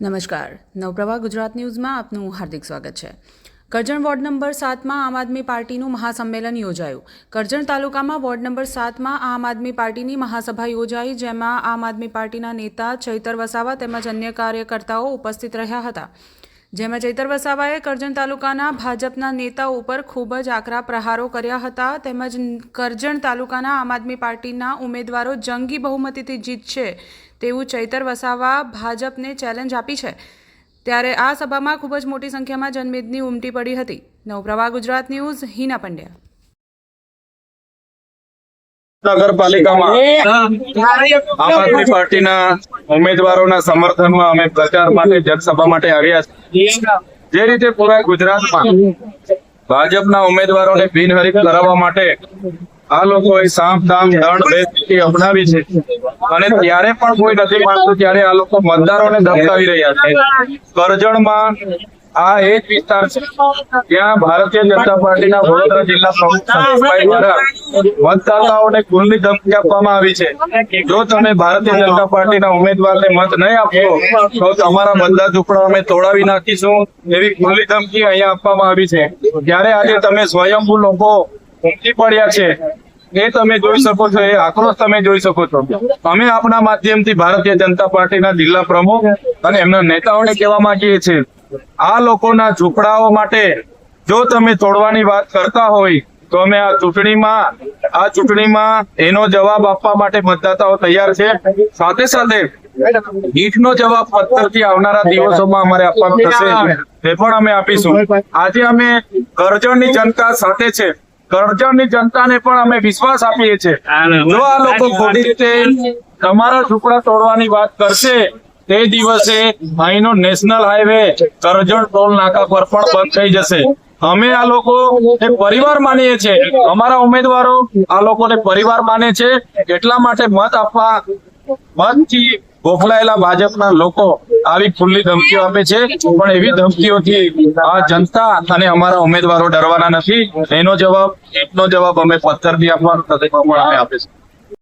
નમસ્કાર. નવપ્રભા ગુજરાત ન્યૂઝમાં આપનું હાર્દિક સ્વાગત છે. કરજણ વોર્ડ નંબર સાતમાં આમ આદમી પાર્ટીનું મહાસંમેલન યોજાયું. કરજણ તાલુકામાં વોર્ડ નંબર સાતમાં આમ આદમી પાર્ટીની મહાસભા યોજાઈ, જેમાં આમ આદમી પાર્ટીના નેતા ચૈતર વસાવા તેમજ અન્ય કાર્યકર્તાઓ ઉપસ્થિત રહ્યા હતા. જેમાં ચૈતર વસાવાએ કરજણ તાલુકાના ભાજપના નેતાઓ ઉપર ખૂબ જ આકરા પ્રહારો કર્યા હતા. તેમજ કરજણ તાલુકાના આમ આદમી પાર્ટીના ઉમેદવારો જંગી બહુમતીથી જીતશે તેવું ચૈતર વસાવા ભાજપને ચેલેન્જ આપી છે. ત્યારે આ સભામાં ખૂબ જ મોટી સંખ્યામાં જનમેદની ઉમટી પડી હતી. નવપ્રવાહ ગુજરાત ન્યૂઝ, હિના પંડ્યા. નગરપાલિકામાં આમ આદમી પાર્ટીના ઉમેદવારોના સમર્થનમાં અમે પ્રચાર માટે જનસભા માટે આવ્યા છીએ. જે રીતે પૂરા ગુજરાતમાં ભાજપના ઉમેદવારોને બિનહરીફ કરાવવા માટે આ લોકોએ સામ દામ દંડ બે અપનાવી છે. અને ત્યારે પણ કોઈ નથી માનતું ત્યારે આ લોકો મતદારોને ધમકાવી રહ્યા છે. કરજણમાં આ એ જ વિસ્તાર છે. ત્યાં ભારતીય જનતા પાર્ટીના વડોદરા જિલ્લા પ્રમુખ સંતોષભાઈ દ્વારા મતદાતાઓને ખુલ્લી ધમકી આપવામાં આવી છે. જો તમે ભારતીય જનતા પાર્ટીના ઉમેદવારને મત નહીં આપશો તો તમારા મતદાર ઝૂંપડા અમે તોડાવી નાખીશું એવી ખુલ્લી ધમકી અહીંયા આપવામાં આવી છે. ત્યારે આજે તમે સ્વયંભૂ લોકો ઉમટી પડ્યા છે, એ તમે જોઈ શકો છો, એ આક્રોશ તમે જોઈ શકો છો. અમે આપણા માધ્યમથી ભારતીય જનતા પાર્ટીના જિલ્લા પ્રમુખ અને એમના નેતાઓને કહેવા માંગીએ છીએ આ લોકોના ઝૂંપડાઓ માટે જો તમે તોડવાની વાત કરતા હોય, તો અમે આ ચૂંટણીમાં આ ચૂંટણીમાં એનો જવાબ આપવા માટે મતદાતાઓ તૈયાર છે. સાથે સાથે ઈટનો જવાબ પત્તરથી આવનારા દિવસોમાં અમારે આપવાનું થશે. તે પણ અમે આપીશું. આજે અમે કરજણની જનતા સાથે છે. કરજણની જનતાને પણ અમે વિશ્વાસ આપીએ છીએ. જો આ લોકો ખોટી રીતે તમારા ઝૂંપડા તોડવાની વાત કરશે તે દિવસે અહીંનો નેશનલ હાઈવે કરજણ ટોલ નાકા પર પણ બંધ થઈ જશે. અમે આ લોકો પરિવાર માનીએ છીએ. અમારા ઉમેદવારો આ લોકોને પરિવાર માને છે. એટલા માટે મત આપવા, મતથી ગોખલાયેલા ભાજપના લોકો આવી ખુલ્લી ધમકીઓ આપે છે. પણ એવી ધમકીઓથી આ જનતા અને અમારા ઉમેદવારો ડરવાના નથી. એનો જવાબ એટલો જવાબ અમે પથ્થરથી આપવાનો પણ અમે આપીશું.